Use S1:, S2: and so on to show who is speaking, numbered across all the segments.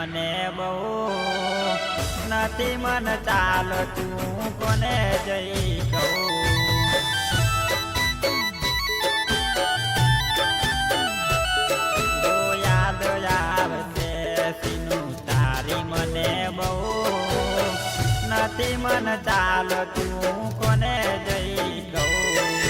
S1: મને બહુ નથી મન ચાલતું કોને જઈ કહું? નથી મન ચાલતું કોને જઈ કહું?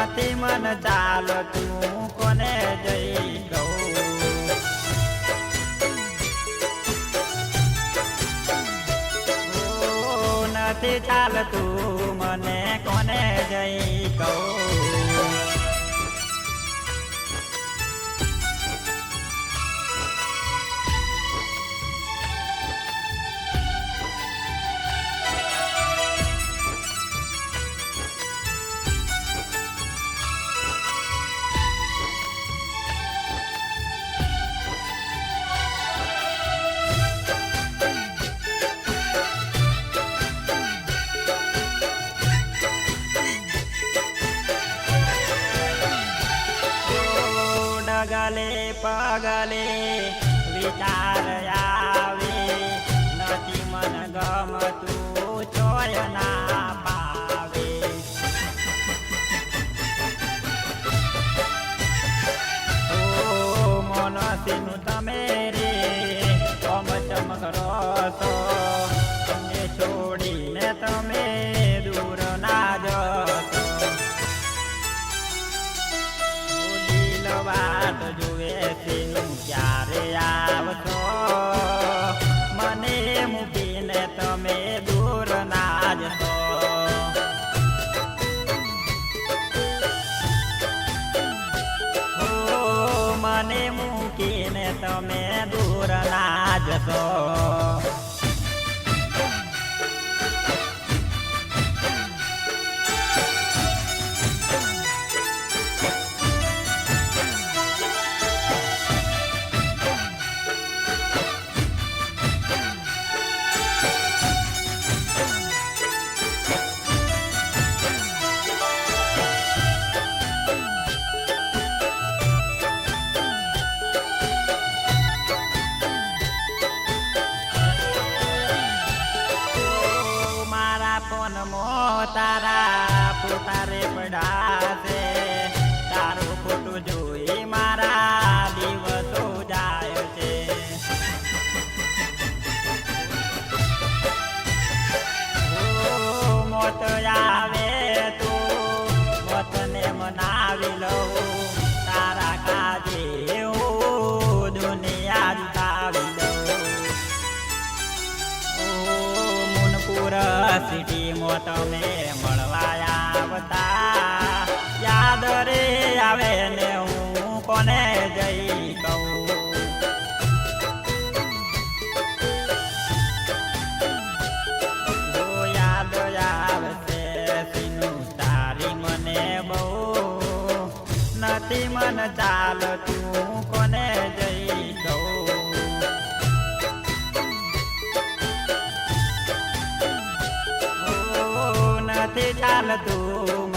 S1: નથી મન ચાલતું કોને જઈ ગઉં? નથી ચાલતું મને કોને જઈ કહું ડગલે પગલે વિચાર આવે નથી મન ગમતું ચોય વાટ જુએ તેનું ક્યારે મને મૂકીને તમે દૂર ના જશો. મને મૂકીને તમે દૂર ના જશો. તારા પોતારે પડાશે તારું ખોટું જોઈ મારા દિવસો જાય છે. મોત આવે તું મોતને મનાવી લઉં સિટીમાં તમે મળવા આવતા. યાદ રે આવે ને હું કોને જઈ કહું? આવશે સીનું, તારી મને બહુ નથી મન ચાલતું. ચાલતું.